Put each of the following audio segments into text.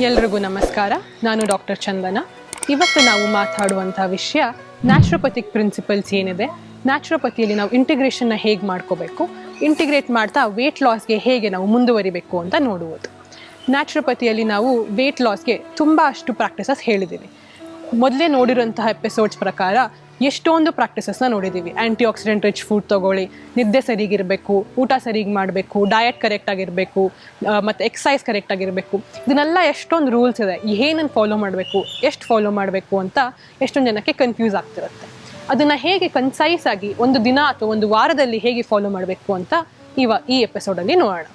ಎಲ್ರಿಗೂ ನಮಸ್ಕಾರ. ನಾನು ಡಾಕ್ಟರ್ ಚಂದನ. ಇವತ್ತು ನಾವು ಮಾತಾಡುವಂಥ ವಿಷಯ ನ್ಯಾಚುರೋಪತಿಕ್ ಪ್ರಿನ್ಸಿಪಲ್ಸ್ ಏನಿದೆ? ನ್ಯಾಚುರೋಪತಿಯಲ್ಲಿ ನಾವು ಇಂಟಿಗ್ರೇಷನ್ನ ಹೇಗೆ ಮಾಡ್ಕೋಬೇಕು? ಇಂಟಿಗ್ರೇಟ್ ಮಾಡ್ತಾ ವೇಟ್ ಲಾಸ್ಗೆ ಹೇಗೆ ನಾವು ಮುಂದುವರಿಬೇಕು ಅಂತ ನೋಡುವುದು. ನ್ಯಾಚುರೋಪತಿಯಲ್ಲಿ ನಾವು ವೇಟ್ ಲಾಸ್ಗೆ ತುಂಬ ಅಷ್ಟು ಪ್ರಾಕ್ಟೀಸಸ್ ಹೇಳಿದ್ದೀವಿ ಮೊದಲೇ ನೋಡಿರೋಂತಹ ಎಪಿಸೋಡ್ಸ್ ಪ್ರಕಾರ ಎಷ್ಟೊಂದು ಪ್ರಾಕ್ಟೀಸಸ್ನ ನೋಡಿದ್ದೀವಿ ಆ್ಯಂಟಿ ಆಕ್ಸಿಡೆಂಟ್ ರಿಚ್ ಫುಡ್ ತೊಗೊಳ್ಳಿ, ನಿದ್ದೆ ಸರಿಗಿರಬೇಕು, ಊಟ ಸರಿಗೆ ಮಾಡಬೇಕು ಡಯಟ್ ಕರೆಕ್ಟಾಗಿರಬೇಕು ಮತ್ತು ಎಕ್ಸಸೈಸ್ ಕರೆಕ್ಟಾಗಿರಬೇಕು ಇದನ್ನೆಲ್ಲ ಎಷ್ಟೊಂದು ರೂಲ್ಸ್ ಇದೆ. ಏನನ್ನು ಫಾಲೋ ಮಾಡಬೇಕು, ಎಷ್ಟು ಫಾಲೋ ಮಾಡಬೇಕು ಅಂತ ಎಷ್ಟೊಂದು ಜನಕ್ಕೆ ಕನ್ಫ್ಯೂಸ್ ಆಗ್ತಿರುತ್ತೆ. ಅದನ್ನು ಹೇಗೆ ಕನ್ಸೈಸ್ ಆಗಿ ಒಂದು ದಿನ ಅಥವಾ ಒಂದು ವಾರದಲ್ಲಿ ಹೇಗೆ ಫಾಲೋ ಮಾಡಬೇಕು ಅಂತ ಇವ ಈ ಎಪಿಸೋಡಲ್ಲಿ ನೋಡೋಣ.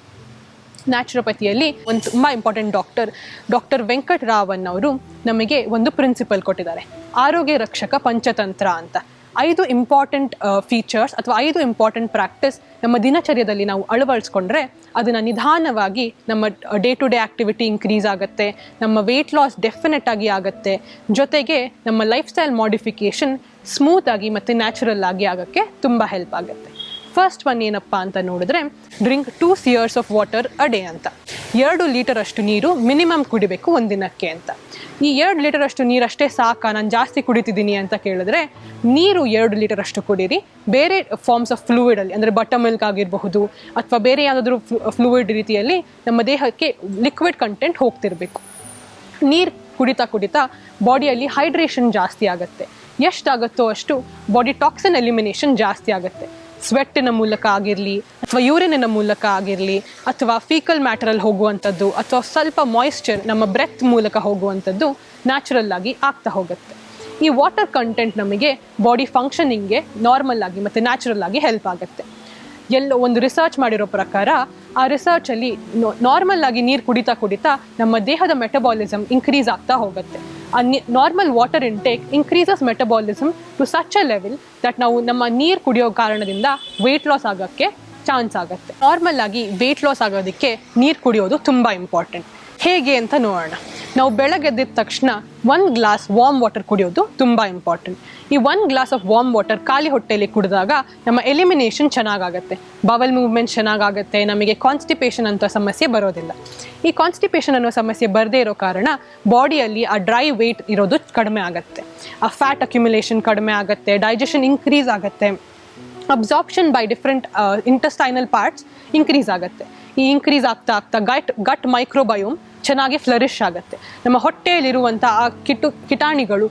ನ್ಯಾಚುರೋಪತಿಯಲ್ಲಿ ಒಂದು ತುಂಬ ಇಂಪಾರ್ಟೆಂಟ್ ಡಾಕ್ಟರ್ ಡಾಕ್ಟರ್ ವೆಂಕಟ್ ರಾವನ್ ಅವರು ನಮಗೆ ಒಂದು ಪ್ರಿನ್ಸಿಪಲ್ ಕೊಟ್ಟಿದ್ದಾರೆ. ಆರೋಗ್ಯ ರಕ್ಷಕ ಪಂಚತಂತ್ರ ಅಂತ. ಐದು ಇಂಪಾರ್ಟೆಂಟ್ ಫೀಚರ್ಸ್ ಅಥವಾ ಐದು ಇಂಪಾರ್ಟೆಂಟ್ ಪ್ರಾಕ್ಟೀಸ್ ನಮ್ಮ ದಿನಚರ್ಯದಲ್ಲಿ ನಾವು ಅಳವಡಿಸ್ಕೊಂಡ್ರೆ ಅದನ್ನು ನಿಧಾನವಾಗಿ ನಮ್ಮ day to day activity increase ಆಗುತ್ತೆ. ನಮ್ಮ ವೆಯ್ಟ್ ಲಾಸ್ ಡೆಫಿನೆಟ್ ಆಗಿ ಆಗುತ್ತೆ. ಜೊತೆಗೆ ನಮ್ಮ ಲೈಫ್ ಸ್ಟೈಲ್ ಮಾಡಿಫಿಕೇಷನ್ ಸ್ಮೂತಾಗಿ ಮತ್ತು ನ್ಯಾಚುರಲ್ ಆಗಿ ಆಗೋಕ್ಕೆ ತುಂಬ ಹೆಲ್ಪ್ ಆಗುತ್ತೆ. ಫಸ್ಟ್ ಒನ್ ಏನಪ್ಪ ಅಂತ ನೋಡಿದ್ರೆ drink two sears of water a day ಅಂತ. ಎರಡು ಲೀಟರ್ ಅಷ್ಟು ನೀರು ಮಿನಿಮಮ್ ಕುಡಿಬೇಕು ಒಂದಿನಕ್ಕೆ ಅಂತ. ಈ ಎರಡು ಲೀಟರ್ ಅಷ್ಟು ನೀರಷ್ಟೇ ಸಾಕಾ? ನಾನು ಜಾಸ್ತಿ ಕುಡಿತಿದ್ದೀನಿ ಅಂತ ಕೇಳಿದ್ರೆ, ನೀರು ಎರಡು ಲೀಟರ್ ಅಷ್ಟು ಕುಡೀರಿ. ಬೇರೆ ಫಾರ್ಮ್ಸ್ ಆಫ್ ಫ್ಲೂಯಿಡಲ್ಲಿ ಅಂದರೆ ಬಟರ್ ಮಿಲ್ಕ್ ಆಗಿರಬಹುದು, ಅಥವಾ ಬೇರೆ ಯಾವುದಾದ್ರೂ ಫ್ಲೂಯಿಡ್ ರೀತಿಯಲ್ಲಿ ನಮ್ಮ ದೇಹಕ್ಕೆ ಲಿಕ್ವಿಡ್ ಕಂಟೆಂಟ್ ಹೋಗ್ತಿರ್ಬೇಕು. ನೀರು ಕುಡಿತಾ ಕುಡಿತಾ ಬಾಡಿಯಲ್ಲಿ ಹೈಡ್ರೇಷನ್ ಜಾಸ್ತಿ ಆಗುತ್ತೆ. ಎಷ್ಟಾಗುತ್ತೋ ಅಷ್ಟು ಬಾಡಿ ಟಾಕ್ಸಿನ್ ಎಲಿಮಿನೇಷನ್ ಜಾಸ್ತಿ ಆಗುತ್ತೆ. ಸ್ವೆಟ್ಟಿನ ಮೂಲಕ ಆಗಿರಲಿ ಅಥವಾ ಯೂರಿನಿನ ಮೂಲಕ ಆಗಿರಲಿ ಅಥವಾ ಫೀಕಲ್ ಮ್ಯಾಟರಲ್ಲಿ ಹೋಗುವಂಥದ್ದು ಅಥವಾ ಸ್ವಲ್ಪ ಮಾಯಿಶ್ಚರ್ ನಮ್ಮ ಬ್ರೆತ್ ಮೂಲಕ ಹೋಗುವಂಥದ್ದು ನ್ಯಾಚುರಲ್ ಆಗಿ ಆಗ್ತಾ ಹೋಗುತ್ತೆ. ಈ ವಾಟರ್ ಕಂಟೆಂಟ್ ನಮಗೆ ಬಾಡಿ ಫಂಕ್ಷನಿಂಗ್ಗೆ ನಾರ್ಮಲ್ ಆಗಿ ಮತ್ತು ನ್ಯಾಚುರಲ್ ಆಗಿ ಹೆಲ್ಪ್ ಆಗುತ್ತೆ. ಎಲ್ಲೋ ಒಂದು ರಿಸರ್ಚ್ ಮಾಡಿರೋ ಪ್ರಕಾರ ಆ ರಿಸರ್ಚಲ್ಲಿ ನಾರ್ಮಲ್ ಆಗಿ ನೀರು ಕುಡಿತಾ ಕುಡಿತಾ ನಮ್ಮ ದೇಹದ ಮೆಟಬಾಲಿಸಮ್ ಇನ್ಕ್ರೀಸ್ ಆಗ್ತಾ ಹೋಗುತ್ತೆ. Normal water intake increases metabolism to such a level that ನಾವು ನಮ್ಮ ನೀರು ಕುಡಿಯೋ ಕಾರಣದಿಂದ ವೆಯ್ಟ್ ಲಾಸ್ ಆಗೋಕ್ಕೆ ಚಾನ್ಸ್ ಆಗುತ್ತೆ. ನಾರ್ಮಲ್ ಆಗಿ ವೆಯ್ಟ್ ಲಾಸ್ ಆಗೋದಕ್ಕೆ ನೀರು ಕುಡಿಯೋದು ತುಂಬ ಇಂಪಾರ್ಟೆಂಟ್ ಹೇಗೆ ಅಂತ ನೋಡೋಣ. ನಾವು ಬೆಳಗ್ಗೆ ಎದ್ದಿದ ತಕ್ಷಣ ಒಂದು ಗ್ಲಾಸ್ ವಾರ್ಮ್ ವಾಟರ್ ಕುಡಿಯೋದು ತುಂಬ ಇಂಪಾರ್ಟೆಂಟ್ ಈ one glass of warm water ಖಾಲಿ ಹೊಟ್ಟೆಯಲ್ಲಿ ಕುಡಿದಾಗ ನಮ್ಮ ಎಲಿಮಿನೇಷನ್ ಚೆನ್ನಾಗಾಗುತ್ತೆ. ಬವಲ್ ಮೂವ್ಮೆಂಟ್ ಚೆನ್ನಾಗಾಗುತ್ತೆ, ನಮಗೆ ಕಾನ್ಸ್ಟಿಪೇಷನ್ ಅಂತ ಸಮಸ್ಯೆ ಬರೋದಿಲ್ಲ. ಈ ಕಾನ್ಸ್ಟಿಪೇಷನ್ ಅನ್ನೋ ಸಮಸ್ಯೆ ಬರದೇ ಇರೋ ಕಾರಣ ಬಾಡಿಯಲ್ಲಿ ಆ ಡ್ರೈ ವೆಯ್ಟ್ ಇರೋದು ಕಡಿಮೆ ಆಗುತ್ತೆ. ಆ ಫ್ಯಾಟ್ ಅಕ್ಯುಮುಲೇಷನ್ ಕಡಿಮೆ ಆಗುತ್ತೆ ಡೈಜೆಷನ್ ಇನ್ಕ್ರೀಸ್ ಆಗುತ್ತೆ. Absorption by different intestinal parts increase ಆಗುತ್ತೆ. ಈ ಇನ್ಕ್ರೀಸ್ ಆಗ್ತಾ ಆಗ್ತಾ ಗಟ್ ಗಟ್ ಮೈಕ್ರೋಬಯೋಮ್ ಚೆನ್ನಾಗಿ ಫ್ಲರಿಶ್ ಆಗುತ್ತೆ. ನಮ್ಮ ಹೊಟ್ಟೆಯಲ್ಲಿರುವಂಥ ಆ ಕಿಟು, ಕಿಟಾಣಿಗಳು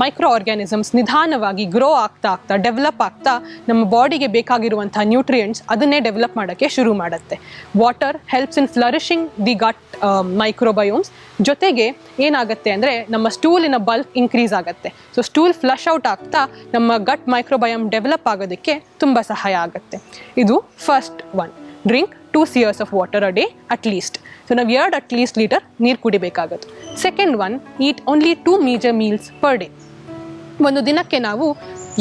ಮೈಕ್ರೋ ಆರ್ಗ್ಯಾನಿಸಮ್ಸ್ ನಿಧಾನವಾಗಿ ಗ್ರೋ ಆಗ್ತಾ ಆಗ್ತಾ ಡೆವಲಪ್ ಆಗ್ತಾ ನಮ್ಮ ಬಾಡಿಗೆ ಬೇಕಾಗಿರುವಂಥ ನ್ಯೂಟ್ರಿಯೆಂಟ್ಸ್ ಅದನ್ನೇ ಡೆವಲಪ್ ಮಾಡೋಕ್ಕೆ ಶುರು ಮಾಡುತ್ತೆ. Water helps in flourishing the gut microbiomes ಜೊತೆಗೆ ಏನಾಗುತ್ತೆ ಅಂದರೆ ನಮ್ಮ ಸ್ಟೂಲಿನ ಬಲ್ಕ್ ಇನ್ಕ್ರೀಸ್ ಆಗುತ್ತೆ. ಸೊ ಸ್ಟೂಲ್ ಫ್ಲಶ್ ಔಟ್ ಆಗ್ತಾ ನಮ್ಮ ಗಟ್ ಮೈಕ್ರೋಬಯೋಮ್ ಡೆವಲಪ್ ಆಗೋದಕ್ಕೆ ತುಂಬ ಸಹಾಯ ಆಗುತ್ತೆ. ಇದು first one drink two sears of water a day at least so ನಾವು ಎರಡು ಅಟ್ ಲೀಸ್ಟ್ ಲೀಟರ್ ನೀರು ಕುಡಿಬೇಕಾಗುತ್ತೆ second one eat only two major meals per day ಒಂದು ದಿನಕ್ಕೆ ನಾವು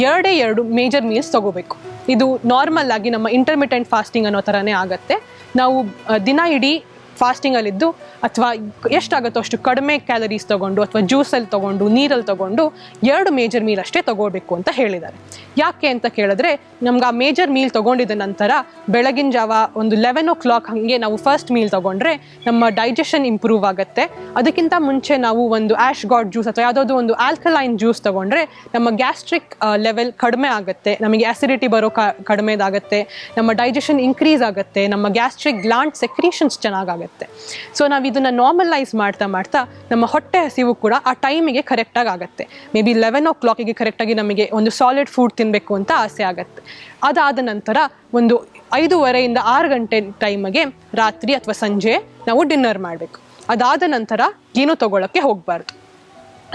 ಎರಡೇ ಎರಡು ಮೇಜರ್ ಮೀಲ್ಸ್ ತಗೋಬೇಕು. ಇದು ನಾರ್ಮಲ್ ಆಗಿ ನಮ್ಮ ಇಂಟರ್ಮಿಟೆಂಟ್ ಫಾಸ್ಟಿಂಗ್ ಅನ್ನೋ ಥರನೇ ಆಗುತ್ತೆ. ನಾವು ದಿನ ಇಡೀ ಫಾಸ್ಟಿಂಗಲ್ಲಿದ್ದು ಅಥವಾ ಎಷ್ಟಾಗುತ್ತೋ ಅಷ್ಟು ಕಡಿಮೆ ಕ್ಯಾಲರೀಸ್ ತೊಗೊಂಡು ಅಥವಾ ಜ್ಯೂಸಲ್ಲಿ ತೊಗೊಂಡು, ನೀರಲ್ಲಿ ತೊಗೊಂಡು ಎರಡು ಮೇಜರ್ ಮೀಲ್ ಅಷ್ಟೇ ತೊಗೋಬೇಕು ಅಂತ ಹೇಳಿದ್ದಾರೆ. ಯಾಕೆ ಅಂತ ಕೇಳಿದ್ರೆ, ನಮ್ಗೆ ಆ ಮೇಜರ್ ಮೀಲ್ ತೊಗೊಂಡಿದ್ದ ನಂತರ ಬೆಳಗಿನ ಜಾವ ಒಂದು ಲೆವೆನ್ ಓ ಕ್ಲಾಕ್ ಹಾಗೆ ನಾವು ಫಸ್ಟ್ ಮೀಲ್ ತೊಗೊಂಡ್ರೆ ನಮ್ಮ ಡೈಜೆಷನ್ ಇಂಪ್ರೂವ್ ಆಗುತ್ತೆ. ಅದಕ್ಕಿಂತ ಮುಂಚೆ ನಾವು ಒಂದು ಆ್ಯಶ್ ಗಾಡ್ ಜ್ಯೂಸ್ ಅಥವಾ ಯಾವುದಾದ್ರು ಒಂದು ಆಲ್ಕಲೈನ್ ಜ್ಯೂಸ್ ತೊಗೊಂಡ್ರೆ ನಮ್ಮ ಗ್ಯಾಸ್ಟ್ರಿಕ್ ಲೆವೆಲ್ ಕಡಿಮೆ ಆಗುತ್ತೆ. ನಮಗೆ ಆಸಿಡಿಟಿ ಬರೋ ಕ, ಕಡಿಮೆದಾಗುತ್ತೆ. ನಮ್ಮ ಡೈಜೆಷನ್ ಇನ್ಕ್ರೀಸ್ ಆಗುತ್ತೆ. ನಮ್ಮ ಗ್ಯಾಸ್ಟ್ರಿಕ್ ಗ್ಲಾಂಡ್ ಸೆಕ್ರೀಷನ್ಸ್ ಚೆನ್ನಾಗಾಗುತ್ತೆ. ಸೊ ನಾವು ಇದನ್ನು ನಾರ್ಮಲೈಸ್ ಮಾಡ್ತಾ ಮಾಡ್ತಾ ನಮ್ಮ ಹೊಟ್ಟೆ ಹಸಿವು ಕೂಡ ಆ ಟೈಮಿಗೆ ಕರೆಕ್ಟಾಗಿ ಆಗುತ್ತೆ. ಮೇ ಬಿ ಲೆವೆನ್ ಓ ಕ್ಲಾಕಿಗೆ ಕರೆಕ್ಟಾಗಿ ನಮಗೆ ಒಂದು ಸಾಲಿಡ್ ಫುಡ್ ತಿನ್ನಬೇಕು ಅಂತ ಆಸೆ ಆಗುತ್ತೆ. ಅದಾದ ನಂತರ ಒಂದು ಐದೂವರೆಯಿಂದ ಆರು ಗಂಟೆ ಟೈಮಿಗೆ ರಾತ್ರಿ ಅಥವಾ ಸಂಜೆ ನಾವು ಡಿನ್ನರ್ ಮಾಡಬೇಕು. ಅದಾದ ನಂತರ ಏನೂ ತಗೊಳ್ಳೋಕ್ಕೆ ಹೋಗಬಾರ್ದು.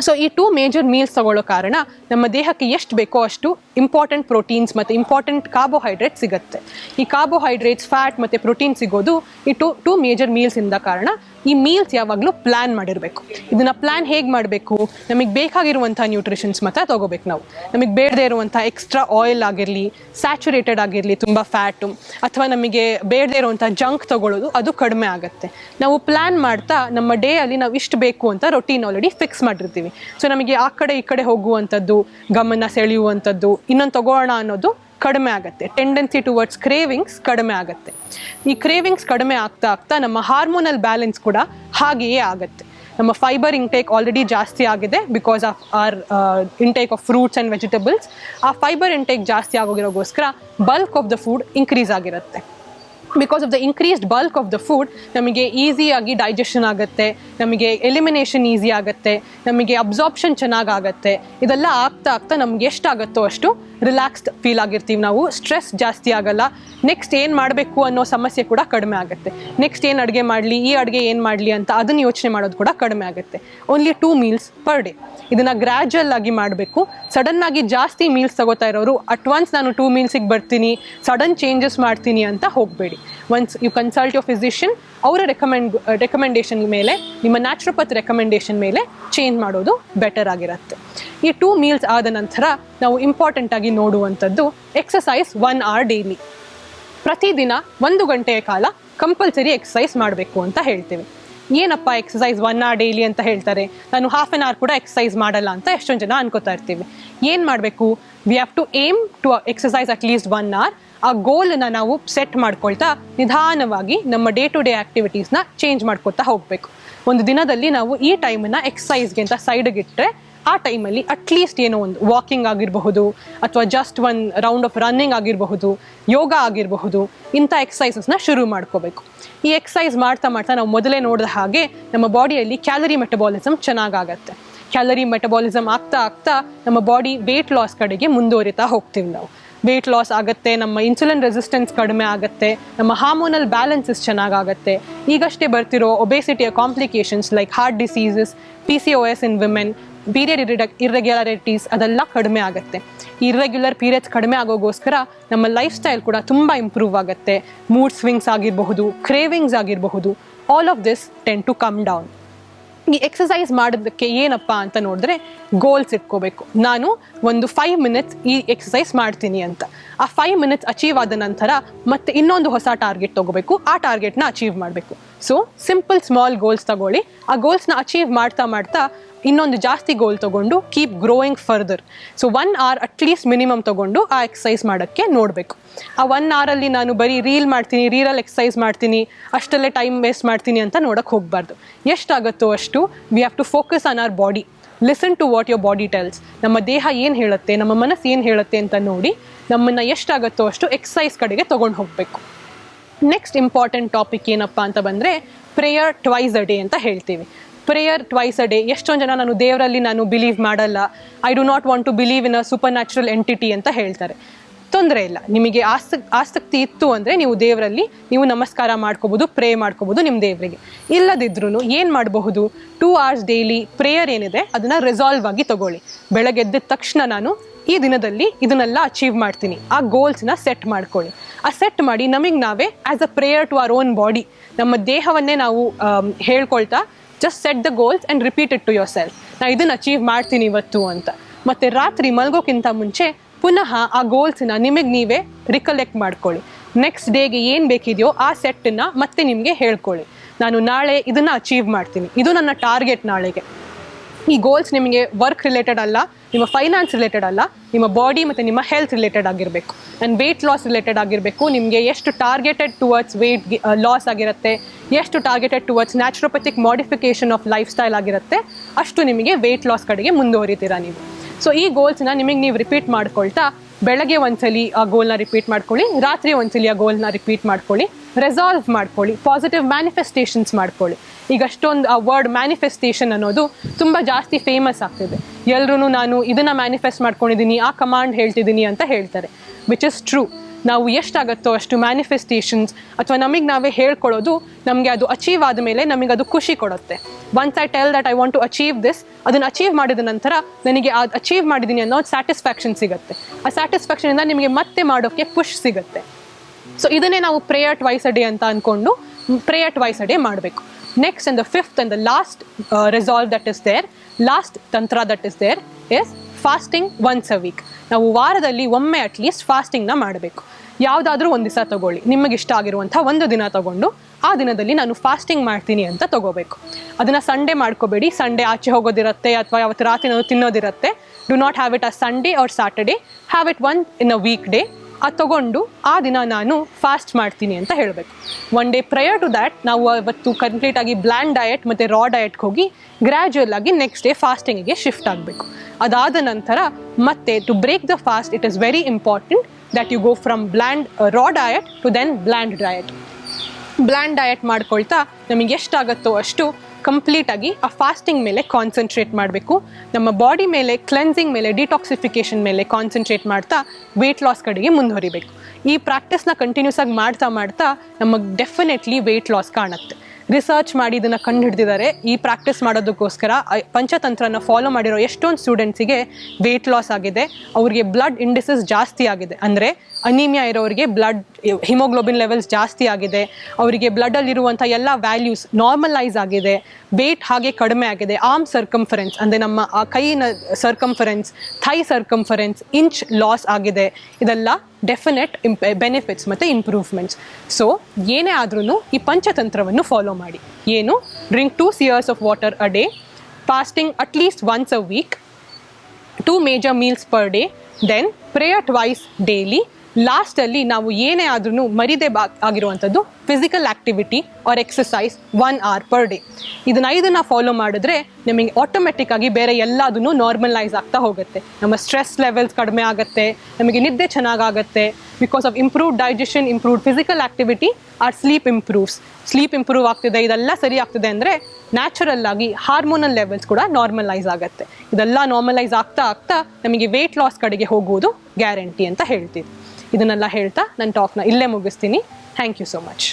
ಸೊ ಈ ಟೂ ಮೇಜರ್ ಮೀಲ್ಸ್ ತಗೊಳ್ಳೋ ಕಾರಣ ನಮ್ಮ ದೇಹಕ್ಕೆ ಎಷ್ಟು ಬೇಕೋ ಅಷ್ಟು ಇಂಪಾರ್ಟೆಂಟ್ ಪ್ರೋಟೀನ್ಸ್ ಮತ್ತು ಇಂಪಾರ್ಟೆಂಟ್ ಕಾರ್ಬೋಹೈಡ್ರೇಟ್ ಸಿಗುತ್ತೆ. ಈ ಕಾರ್ಬೋಹೈಡ್ರೇಟ್ಸ್ ಫ್ಯಾಟ್ ಮತ್ತು ಪ್ರೋಟೀನ್ ಸಿಗೋದು ಈ ಟೂ ಟೂ ಮೇಜರ್ ಇಂದ ಕಾರಣ ಈ ಮೀಲ್ಸ್ ಯಾವಾಗಲೂ ಪ್ಲ್ಯಾನ್ ಮಾಡಿರಬೇಕು. ಇದನ್ನು ಪ್ಲ್ಯಾನ್ ಹೇಗೆ ಮಾಡಬೇಕು? ನಮಗೆ ಬೇಕಾಗಿರುವಂಥ ನ್ಯೂಟ್ರಿಷನ್ಸ್ ಮಾತ್ರ ತೊಗೋಬೇಕು ನಾವು. ನಮಗೆ ಬೇಡದೇ ಇರುವಂಥ ಎಕ್ಸ್ಟ್ರಾ ಆಯಿಲ್ ಆಗಿರಲಿ ಸ್ಯಾಚುರೇಟೆಡ್ ಆಗಿರಲಿ, ತುಂಬ ಫ್ಯಾಟು ಅಥವಾ ನಮಗೆ ಬೇಡದೇ ಇರುವಂಥ ಜಂಕ್ ತೊಗೊಳ್ಳೋದು ಅದು ಕಡಿಮೆ ಆಗುತ್ತೆ. ನಾವು ಪ್ಲ್ಯಾನ್ ಮಾಡ್ತಾ ನಮ್ಮ ಡೇ ಅಲ್ಲಿ ನಾವು ಇಷ್ಟು ಬೇಕು ಅಂತ ರೊಟೀನ್ ಆಲ್ರೆಡಿ ಫಿಕ್ಸ್ ಮಾಡಿರ್ತೀವಿ. ಸೊ ನಮಗೆ ಆ ಕಡೆ ಈ ಕಡೆ ಹೋಗುವಂಥದ್ದು, ಗಮನ ಸೆಳೆಯುವಂಥದ್ದು, ಇನ್ನೊಂದು ತಗೋಣ ಅನ್ನೋದು ಕಡಿಮೆ ಆಗುತ್ತೆ. ಟೆಂಡೆನ್ಸಿ ಟುವರ್ಡ್ಸ್ ಕ್ರೇವಿಂಗ್ಸ್ ಕಡಿಮೆ ಆಗುತ್ತೆ. ಈ ಕ್ರೇವಿಂಗ್ಸ್ ಕಡಿಮೆ ಆಗ್ತಾ ಆಗ್ತಾ ನಮ್ಮ ಹಾರ್ಮೋನಲ್ ಬ್ಯಾಲೆನ್ಸ್ ಕೂಡ ಹಾಗೆಯೇ ಆಗುತ್ತೆ. ನಮ್ಮ ಫೈಬರ್ ಇಂಟೇಕ್ ಆಲ್ರೆಡಿ ಜಾಸ್ತಿ ಆಗಿದೆ because of our intake of fruits and vegetables ಆ ಫೈಬರ್ ಇಂಟೇಕ್ ಜಾಸ್ತಿ ಆಗೋಗಿರೋಗೋಸ್ಕರ bulk of the food increase ಆಗಿರುತ್ತೆ. Because of the increased bulk of the food ನಮಗೆ ಈಸಿಯಾಗಿ ಡೈಜೆಷನ್ ಆಗುತ್ತೆ, ನಮಗೆ ಎಲಿಮಿನೇಷನ್ ಈಸಿ ಆಗುತ್ತೆ, ನಮಗೆ ಅಬ್ಸಾರ್ಪ್ಷನ್ ಚೆನ್ನಾಗಾಗತ್ತೆ ಇದೆಲ್ಲ ಆಗ್ತಾ ಆಗ್ತಾ ನಮ್ಗೆ ಎಷ್ಟಾಗುತ್ತೋ ಅಷ್ಟು ರಿಲ್ಯಾಕ್ಸ್ಡ್ ಫೀಲ್ ಆಗಿರ್ತೀವಿ ನಾವು. ಸ್ಟ್ರೆಸ್ ಜಾಸ್ತಿ ಆಗಲ್ಲ. ನೆಕ್ಸ್ಟ್ ಏನು ಮಾಡಬೇಕು ಅನ್ನೋ ಸಮಸ್ಯೆ ಕೂಡ ಕಡಿಮೆ ಆಗುತ್ತೆ. ನೆಕ್ಸ್ಟ್ ಏನು ಅಡುಗೆ ಮಾಡಲಿ, ಈ ಅಡುಗೆ ಏನು ಮಾಡಲಿ ಅಂತ ಅದನ್ನು ಯೋಚನೆ ಮಾಡೋದು ಕೂಡ ಕಡಿಮೆ ಆಗುತ್ತೆ. Only two meals per day ಇದನ್ನು ಗ್ರ್ಯಾಜುವಲ್ ಆಗಿ ಮಾಡಬೇಕು. ಸಡನ್ ಆಗಿ ಜಾಸ್ತಿ ಮೀಲ್ಸ್ ತಗೋತಾ ಇರೋರು ಅಟ್ವಾನ್ಸ್ ನಾನು ಟೂ ಮೀಲ್ಸಿಗೆ ಬರ್ತೀನಿ ಸಡನ್ ಚೇಂಜಸ್ ಮಾಡ್ತೀನಿ ಅಂತ ಹೋಗಬೇಡಿ. Once you consult yo physician ಅವರ ರೆಕಮೆಂಡ್ ರೆಕಮೆಂಡೇಷನ್ ಮೇಲೆ, ನಿಮ್ಮ ನ್ಯಾಚುರೋಪತ್ ರೆಕಮೆಂಡೇಷನ್ ಮೇಲೆ ಚೇಂಜ್ ಮಾಡೋದು ಬೆಟರ್ ಆಗಿರುತ್ತೆ. ಈ ಟೂ ಮೀಲ್ಸ್ ಆದ ನಂತರ ನಾವು ಇಂಪಾರ್ಟೆಂಟ್ ಆಗಿ ನೋಡುವಂಥದ್ದು ಎಕ್ಸಸೈಸ್ ಒನ್ ಆರ್ ಡೈಲಿ ಪ್ರತಿದಿನ ಒಂದು ಗಂಟೆಯ ಕಾಲ ಕಂಪಲ್ಸರಿ ಎಕ್ಸಸೈಸ್ ಮಾಡಬೇಕು ಅಂತ ಹೇಳ್ತೀವಿ. ಏನಪ್ಪ ಎಕ್ಸಸೈಸ್ ಒನ್ ಆರ್ ಡೈಲಿ ಅಂತ ಹೇಳ್ತಾರೆ? ನಾನು ಹಾಫ್ ಆನ್ ಅವರ್ ಕೂಡ ಎಕ್ಸಸೈಸ್ ಮಾಡಲ್ಲ ಅಂತ ಎಷ್ಟೊಂದು ಜನ ಅನ್ಕೋತಾ ಇರ್ತೀವಿ. ಏನು ಮಾಡಬೇಕು? We have to aim to exercise at least one hour ಆ ಗೋಲ್ನ ನಾವು ಸೆಟ್ ಮಾಡ್ಕೊಳ್ತಾ ನಿಧಾನವಾಗಿ ನಮ್ಮ ಡೇ ಟು ಡೇ ಆ್ಯಕ್ಟಿವಿಟೀಸ್ನ ಚೇಂಜ್ ಮಾಡ್ಕೊತಾ ಹೋಗಬೇಕು. ಒಂದು ದಿನದಲ್ಲಿ ನಾವು ಈ ಟೈಮನ್ನು ಎಕ್ಸಸೈಸ್ಗೆ ಅಂತ ಸೈಡ್ಗೆ ಇಟ್ಟರೆ ಆ ಟೈಮಲ್ಲಿ ಅಟ್ಲೀಸ್ಟ್ ಏನೋ ಒಂದು ವಾಕಿಂಗ್ ಆಗಿರಬಹುದು ಅಥವಾ just one round of running ಆಗಿರಬಹುದು, ಯೋಗ ಆಗಿರಬಹುದು, ಇಂಥ ಎಕ್ಸಸೈಸಸ್ನ ಶುರು ಮಾಡ್ಕೋಬೇಕು. ಈ ಎಕ್ಸಸೈಸ್ ಮಾಡ್ತಾ ಮಾಡ್ತಾ ನಾವು ಮೊದಲೇ ನೋಡಿದ ಹಾಗೆ ನಮ್ಮ ಬಾಡಿಯಲ್ಲಿ ಕ್ಯಾಲರಿ ಮೆಟಬಾಲಿಸಮ್ ಚೆನ್ನಾಗಾಗತ್ತೆ. ಕ್ಯಾಲರಿ ಮೆಟಬಾಲಿಸಮ್ ಆಗ್ತಾ ಆಗ್ತಾ ನಮ್ಮ ಬಾಡಿ ವೇಟ್ ಲಾಸ್ ಕಡೆಗೆ ಮುಂದುವರಿತಾ ಹೋಗ್ತೀವಿ ನಾವು. ವೇಟ್ ಲಾಸ್ ಆಗುತ್ತೆ, ನಮ್ಮ ಇನ್ಸುಲಿನ್ ರೆಸಿಸ್ಟೆನ್ಸ್ ಕಡಿಮೆ ಆಗುತ್ತೆ, ನಮ್ಮ ಹಾರ್ಮೋನಲ್ ಬ್ಯಾಲೆನ್ಸಸ್ ಚೆನ್ನಾಗಾಗುತ್ತೆ. ಈಗಷ್ಟೇ ಬರ್ತಿರೋ ಒಬೇಸಿಟಿಯ complications like heart diseases P C O S in women period ಇರಿಡ irregularities ಅದೆಲ್ಲ ಕಡಿಮೆ ಆಗುತ್ತೆ. ಇರ್ರೆಗ್ಯುಲರ್ ಪೀರಿಯಡ್ಸ್ ಕಡಿಮೆ ಆಗೋಗೋಸ್ಕರ ನಮ್ಮ ಲೈಫ್ ಸ್ಟೈಲ್ ಕೂಡ ತುಂಬ ಇಂಪ್ರೂವ್ ಆಗುತ್ತೆ. ಮೂಡ್ ಸ್ವಿಂಗ್ಸ್ ಆಗಿರಬಹುದು ಕ್ರೇವಿಂಗ್ಸ್ ಆಗಿರಬಹುದು all of this tend to come down ಈ ಎಕ್ಸಸೈಸ್ ಮಾಡೋದಕ್ಕೆ ಏನಪ್ಪ ಅಂತ ನೋಡಿದ್ರೆ ಗೋಲ್ಸ್ ಇಟ್ಕೋಬೇಕು. ನಾನು ಒಂದು ಫೈವ್ ಮಿನಿಟ್ಸ್ ಈ ಎಕ್ಸಸೈಸ್ ಮಾಡ್ತೀನಿ ಅಂತ. ಆ ಫೈವ್ ಮಿನಿಟ್ಸ್ ಅಚೀವ್ ಆದ ನಂತರ ಮತ್ತೆ ಇನ್ನೊಂದು ಹೊಸ ಟಾರ್ಗೆಟ್ ತಗೋಬೇಕು. ಆ ಟಾರ್ಗೆಟ್ನ ಅಚೀವ್ ಮಾಡಬೇಕು. ಸೊ ಸಿಂಪಲ್ ಸ್ಮಾಲ್ ಗೋಲ್ಸ್ ತಗೊಳ್ಳಿ. ಆ ಗೋಲ್ಸ್ನ ಅಚೀವ್ ಮಾಡ್ತಾ ಮಾಡ್ತಾ ಇನ್ನೊಂದು ಜಾಸ್ತಿ ಗೋಲ್ ತಗೊಂಡು keep growing further so one hour at least minimum ತೊಗೊಂಡು ಆ ಎಕ್ಸಸೈಸ್ ಮಾಡೋಕ್ಕೆ ನೋಡಬೇಕು. ಆ ಒನ್ ಅವರಲ್ಲಿ ನಾನು ಬರೀ ರೀಲ್ ಮಾಡ್ತೀನಿ ರೀಲಲ್ಲಿ ಎಕ್ಸಸೈಸ್ ಮಾಡ್ತೀನಿ ಅಷ್ಟಲ್ಲೇ ಟೈಮ್ ವೇಸ್ಟ್ ಮಾಡ್ತೀನಿ ಅಂತ ನೋಡೋಕ್ಕೆ ಹೋಗಬಾರ್ದು. ಎಷ್ಟಾಗುತ್ತೋ ಅಷ್ಟು we have to focus on our body listen to what your body tells ನಮ್ಮ ದೇಹ ಏನು ಹೇಳುತ್ತೆ, ನಮ್ಮ ಮನಸ್ಸು ಏನು ಹೇಳುತ್ತೆ ಅಂತ ನೋಡಿ ನಮ್ಮನ್ನು ಎಷ್ಟಾಗುತ್ತೋ ಅಷ್ಟು ಎಕ್ಸಸೈಸ್ ಕಡೆಗೆ ತೊಗೊಂಡು ಹೋಗಬೇಕು. ನೆಕ್ಸ್ಟ್ ಇಂಪಾರ್ಟೆಂಟ್ ಟಾಪಿಕ್ ಏನಪ್ಪ ಅಂತ ಬಂದರೆ ಪ್ರೇಯರ್ ಟ್ವೈಸ್ ಅ ಡೇ ಅಂತ ಹೇಳ್ತೀವಿ. ಪ್ರೇಯರ್ ಟ್ವೈಸ್ ಅ ಡೇ ಎಷ್ಟೊಂದು ಜನ ನಾನು ದೇವರಲ್ಲಿ ನಾನು ಬಿಲೀವ್ ಮಾಡಲ್ಲ. I do not want to believe in a supernatural entity ಅಂತ ಹೇಳ್ತಾರೆ. ತೊಂದರೆ ಇಲ್ಲ. ನಿಮಗೆ ಆಸಕ್ ಆಸಕ್ತಿ ಇತ್ತು ಅಂದರೆ ನೀವು ದೇವರಲ್ಲಿ ನೀವು ನಮಸ್ಕಾರ ಮಾಡ್ಕೋಬೋದು ಪ್ರೇ ಮಾಡ್ಕೋಬೋದು ನಿಮ್ಮ ದೇವರಿಗೆ. ಇಲ್ಲದಿದ್ರೂ ಏನು ಮಾಡಬಹುದು? ಟೂ ಅವರ್ಸ್ ಡೈಲಿ ಪ್ರೇಯರ್ ಏನಿದೆ, ಅದನ್ನು ರಿಸಾಲ್ವ್ ಆಗಿ ತಗೊಳ್ಳಿ. ಬೆಳಗ್ಗೆ ಎದ್ದ ತಕ್ಷಣ ನಾನು ಈ ದಿನದಲ್ಲಿ ಇದನ್ನೆಲ್ಲ ಅಚೀವ್ ಮಾಡ್ತೀನಿ. ಆ ಗೋಲ್ಸ್ನ ಸೆಟ್ ಮಾಡ್ಕೊಳ್ಳಿ. ಆ ಸೆಟ್ ಮಾಡಿ ನಮಗೆ ನಾವೇ as a prayer to our own body ನಮ್ಮ ದೇಹವನ್ನೇ ನಾವು ಹೇಳ್ಕೊಳ್ತಾ just set the goals and repeat it to yourself ನಾನು ಇದನ್ನು ಅಚೀವ್ ಮಾಡ್ತೀನಿ ಇವತ್ತು ಅಂತ. ಮತ್ತು ರಾತ್ರಿ ಮಲಗೋಕ್ಕಿಂತ ಮುಂಚೆ ಪುನಃ ಆ ಗೋಲ್ಸನ್ನ ನಿಮಗೆ ನೀವೇ ರಿಕಲೆಕ್ಟ್ ಮಾಡ್ಕೊಳ್ಳಿ. ನೆಕ್ಸ್ಟ್ ಡೇಗೆ ಏನು ಬೇಕಿದೆಯೋ ಆ ಸೆಟ್ಟನ್ನು ಮತ್ತೆ ನಿಮಗೆ ಹೇಳ್ಕೊಳ್ಳಿ. ನಾನು ನಾಳೆ ಇದನ್ನು ಅಚೀವ್ ಮಾಡ್ತೀನಿ. ಇದು ನನ್ನ ಟಾರ್ಗೆಟ್ ನಾಳೆಗೆ. ಈ ಗೋಲ್ಸ್ ನಿಮಗೆ ವರ್ಕ್ ರಿಲೇಟೆಡ್ ಅಲ್ಲ, ನಿಮ್ಮ ಫೈನಾನ್ಸ್ ರಿಲೇಟೆಡ್ ಅಲ್ಲ, ನಿಮ್ಮ ಬಾಡಿ ಮತ್ತು ನಿಮ್ಮ ಹೆಲ್ತ್ ರಿಲೇಟೆಡ್ ಆಗಿರಬೇಕು. ಆ್ಯಂಡ್ ವೆಯ್ಟ್ ಲಾಸ್ ರಿಲೇಟೆಡ್ ಆಗಿರಬೇಕು. ನಿಮಗೆ ಎಷ್ಟು ಟಾರ್ಗೆಟೆಡ್ ಟುವರ್ಡ್ಸ್ ವೆಯ್ಟ್ ಲಾಸ್ ಆಗಿರುತ್ತೆ, ಎಷ್ಟು targeted towards ನ್ಯಾಚುರೋಪತಿಕ್ modification of lifestyle ಆಗಿರುತ್ತೆ, ಅಷ್ಟು ನಿಮಗೆ ವೆಯ್ಟ್ ಲಾಸ್ ಕಡೆಗೆ ಮುಂದುವರಿತೀರಾ ನೀವು. ಸೊ ಈ ಗೋಲ್ಸ್ನ ನಿಮಗೆ ನೀವು ರಿಪೀಟ್ ಮಾಡ್ಕೊಳ್ತಾ ಬೆಳಗ್ಗೆ ಒಂದ್ಸಲಿ ಆ ಗೋಲ್ನ ರಿಪೀಟ್ ಮಾಡ್ಕೊಳ್ಳಿ, ರಾತ್ರಿ ಒಂದ್ಸಲಿ ಆ ಗೋಲ್ನ ರಿಪೀಟ್ ಮಾಡ್ಕೊಳ್ಳಿ ರೆಸಾಲ್ವ್ ಮಾಡ್ಕೊಳ್ಳಿ ಪಾಸಿಟಿವ್ ಮ್ಯಾನಿಫೆಸ್ಟೇಷನ್ಸ್ ಮಾಡ್ಕೊಳ್ಳಿ. ಈಗ ಅಷ್ಟೊಂದು ಆ ವರ್ಡ್ ಮ್ಯಾನಿಫೆಸ್ಟೇಷನ್ ಅನ್ನೋದು ತುಂಬ ಜಾಸ್ತಿ ಫೇಮಸ್ ಆಗ್ತಿದೆ. ಎಲ್ಲರೂ ನಾನು ಇದನ್ನು ಮ್ಯಾನಿಫೆಸ್ಟ್ ಮಾಡ್ಕೊಂಡಿದ್ದೀನಿ ಆ ಕಮಾಂಡ್ ಹೇಳ್ತಿದ್ದೀನಿ ಅಂತ ಹೇಳ್ತಾರೆ ವಿಚ್ ಇಸ್ ಟ್ರೂ ನಾವು ಎಷ್ಟಾಗುತ್ತೋ ಅಷ್ಟು ಮ್ಯಾನಿಫೆಸ್ಟೇಷನ್ಸ್ ಅಥವಾ ನಮಗೆ ನಾವೇ ಹೇಳ್ಕೊಳ್ಳೋದು ನಮಗೆ ಅದು ಅಚೀವ್ ಆದ ಮೇಲೆ ನಮಗೆ ಅದು ಖುಷಿ ಕೊಡುತ್ತೆ. Once I tell that I want to achieve this ಅದನ್ನು ಅಚೀವ್ ಮಾಡಿದ ನಂತರ ನನಗೆ ಅದು ಅಚೀವ್ ಮಾಡಿದ್ದೀನಿ ಅನ್ನೋ ಸ್ಯಾಟಿಸ್ಫ್ಯಾಕ್ಷನ್ ಸಿಗುತ್ತೆ. ಆ ಸ್ಯಾಟಿಸ್ಫ್ಯಾಕ್ಷನಿಂದ ನಿಮಗೆ ಮತ್ತೆ ಮಾಡೋಕ್ಕೆ ಪುಷ್ ಸಿಗುತ್ತೆ. ಸೊ ಇದನ್ನೇ ನಾವು ಪ್ರೇಯರ್ ಟ್ವೈಸ್ ಅ ಡೇ ಅಂತ ಅಂದ್ಕೊಂಡು ಪ್ರೇಯರ್ ಟ್ವೈಸ್ ಅ ಡೇ ಮಾಡಬೇಕು. Next and the fifth and the last resolve that is there last ತಂತ್ರ that is there is fasting once a week ನಾವು ವಾರದಲ್ಲಿ ಒಮ್ಮೆ ಅಟ್ಲೀಸ್ಟ್ ಫಾಸ್ಟಿಂಗ್ನ ಮಾಡಬೇಕು. ಯಾವುದಾದ್ರೂ ಒಂದು ದಿವಸ ತಗೊಳ್ಳಿ. ಇಷ್ಟ ಆಗಿರುವಂಥ ಒಂದು ದಿನ ತಗೊಂಡು ಆ ದಿನದಲ್ಲಿ ನಾನು ಫಾಸ್ಟಿಂಗ್ ಮಾಡ್ತೀನಿ ಅಂತ ತಗೋಬೇಕು. ಅದನ್ನು ಸಂಡೇ ಮಾಡ್ಕೋಬೇಡಿ. ಸಂಡೇ ಆಚೆ ಹೋಗೋದಿರುತ್ತೆ ಅಥವಾ ಯಾವತ್ತು ರಾತ್ರಿ ನಾವು ತಿನ್ನೋದಿರುತ್ತೆ. Do not have it a Sunday or Saturday have it one in a weekday ಅದು ತಗೊಂಡು ಆ ದಿನ ನಾನು ಫಾಸ್ಟ್ ಮಾಡ್ತೀನಿ ಅಂತ ಹೇಳಬೇಕು. One day prior to that ನಾವು ಅವತ್ತು ಕಂಪ್ಲೀಟ್ ಆಗಿ ಬ್ಲ್ಯಾಂಡ್ ಡಯಟ್ ಮತ್ತು ರಾ ಡಯಟ್ಗೆ ಹೋಗಿ ಗ್ರ್ಯಾಜುಯಲ್ ಆಗಿ ನೆಕ್ಸ್ಟ್ ಡೇ ಫಾಸ್ಟಿಂಗಿಗೆ ಶಿಫ್ಟ್ ಆಗಬೇಕು. ಅದಾದ ನಂತರ ಮತ್ತೆ to break the fast it is very important that you go from bland raw diet to then bland diet bland diet ಮಾಡ್ಕೊಳ್ತಾ ನಮಗೆ ಎಷ್ಟಾಗುತ್ತೋ ಅಷ್ಟು ಕಂಪ್ಲೀಟಾಗಿ ಆ ಫಾಸ್ಟಿಂಗ್ ಮೇಲೆ ಕಾನ್ಸಂಟ್ರೇಟ್ ಮಾಡಬೇಕು. ನಮ್ಮ ಬಾಡಿ ಮೇಲೆ ಕ್ಲೆನ್ಸಿಂಗ್ ಮೇಲೆ ಡಿಟಾಕ್ಸಿಫಿಕೇಷನ್ ಮೇಲೆ ಕಾನ್ಸಂಟ್ರೇಟ್ ಮಾಡ್ತಾ ವೆಯ್ಟ್ ಲಾಸ್ ಕಡೆಗೆ ಮುಂದುವರಿಬೇಕು. ಈ ಪ್ರಾಕ್ಟೀಸ್ನ ಕಂಟಿನ್ಯೂಸ್ ಆಗಿ ಮಾಡ್ತಾ ಮಾಡ್ತಾ ನಮಗೆ ಡೆಫಿನೆಟ್ಲಿ ವೆಯ್ಟ್ ಲಾಸ್ ಕಾಣುತ್ತೆ. ರಿಸರ್ಚ್ ಮಾಡಿ ಇದನ್ನು ಕಂಡುಹಿಡಿದಿದ್ದಾರೆ. ಈ ಪ್ರಾಕ್ಟೀಸ್ ಮಾಡೋದಕ್ಕೋಸ್ಕರ ಪಂಚತಂತ್ರನ ಫಾಲೋ ಮಾಡಿರೋ ಎಷ್ಟೊಂದು ಸ್ಟೂಡೆಂಟ್ಸಿಗೆ ವೆಯ್ಟ್ ಲಾಸ್ ಆಗಿದೆ. ಅವರಿಗೆ ಬ್ಲಡ್ ಇಂಡಿಸಸ್ ಜಾಸ್ತಿ ಆಗಿದೆ. ಅಂದರೆ ಅನಿಮಿಯಾ ಇರೋರಿಗೆ ಬ್ಲಡ್ ಹಿಮೋಗ್ಲೋಬಿನ್ ಲೆವೆಲ್ಸ್ ಜಾಸ್ತಿ ಆಗಿದೆ. ಅವರಿಗೆ ಬ್ಲಡಲ್ಲಿರುವಂಥ ಎಲ್ಲ ವ್ಯಾಲ್ಯೂಸ್ ನಾರ್ಮಲೈಸ್ ಆಗಿದೆ. ವೆಯ್ಟ್ ಹಾಗೆ ಕಡಿಮೆ ಆಗಿದೆ. ಆರ್ಮ್ ಸರ್ಕಂಫರೆನ್ಸ್ ಅಂದರೆ ನಮ್ಮ, ಆ ಕೈನ circumference thigh circumference inch loss ಆಗಿದೆ. ಇದೆಲ್ಲ ಡೆಫಿನೆಟ್ ಬೆನಿಫಿಟ್ಸ್ ಮತ್ತು ಇಂಪ್ರೂವ್ಮೆಂಟ್ಸ್ ಸೊ ಏನೇ ಆದ್ರೂ ಈ ಪಂಚತಂತ್ರವನ್ನು ಫಾಲೋ ಮಾಡಿ. ಏನು? Drink two seers of water a day fasting at least once a week two major meals per day then prayer twice daily lastly ನಾವು ಏನೇ ಆದ್ರೂ ಮರಿದೇ ಬಾ ಆಗಿರುವಂಥದ್ದು physical activity or exercise one hour per day ಇದನ್ನ ಐದನ್ನ follow ಮಾಡಿದ್ರೆ ನಿಮಗೆ ಆಟೋಮೆಟಿಕ್ ಆಗಿ ಬೇರೆ ಎಲ್ಲದನ್ನು ನಾರ್ಮಲೈಸ್ ಆಗ್ತಾ ಹೋಗುತ್ತೆ. ನಮ್ಮ ಸ್ಟ್ರೆಸ್ ಲೆವೆಲ್ಸ್ ಕಡಿಮೆ ಆಗುತ್ತೆ, ನಮಗೆ ನಿದ್ದೆ ಚೆನ್ನಾಗಾಗುತ್ತೆ because of improved digestion improved physical activity or sleep improves sleep improve ಆಗ್ತಿದೆ, ಇದೆಲ್ಲ ಸರಿ ಆಗ್ತಿದೆ ಅಂದರೆ ನ್ಯಾಚುರಲ್ ಆಗಿ ಹಾರ್ಮೋನಲ್ ಲೆವೆಲ್ಸ್ ಕೂಡ ನಾರ್ಮಲೈಸ್ ಆಗುತ್ತೆ. ಇದೆಲ್ಲ ನಾರ್ಮಲೈಸ್ ಆಗ್ತಾ ಆಗ್ತಾ ನಮಗೆ ವೆಯ್ಟ್ ಲಾಸ್ ಕಡೆಗೆ ಹೋಗುವುದು ಗ್ಯಾರಂಟಿ ಅಂತ ಹೇಳ್ತೀನಿ ಇದನ್ನೆಲ್ಲ ಹೇಳ್ತಾ ನನ್ನ ಟಾಕ್ನ ಇಲ್ಲೇ ಮುಗಿಸ್ತೀನಿ. Thank you so much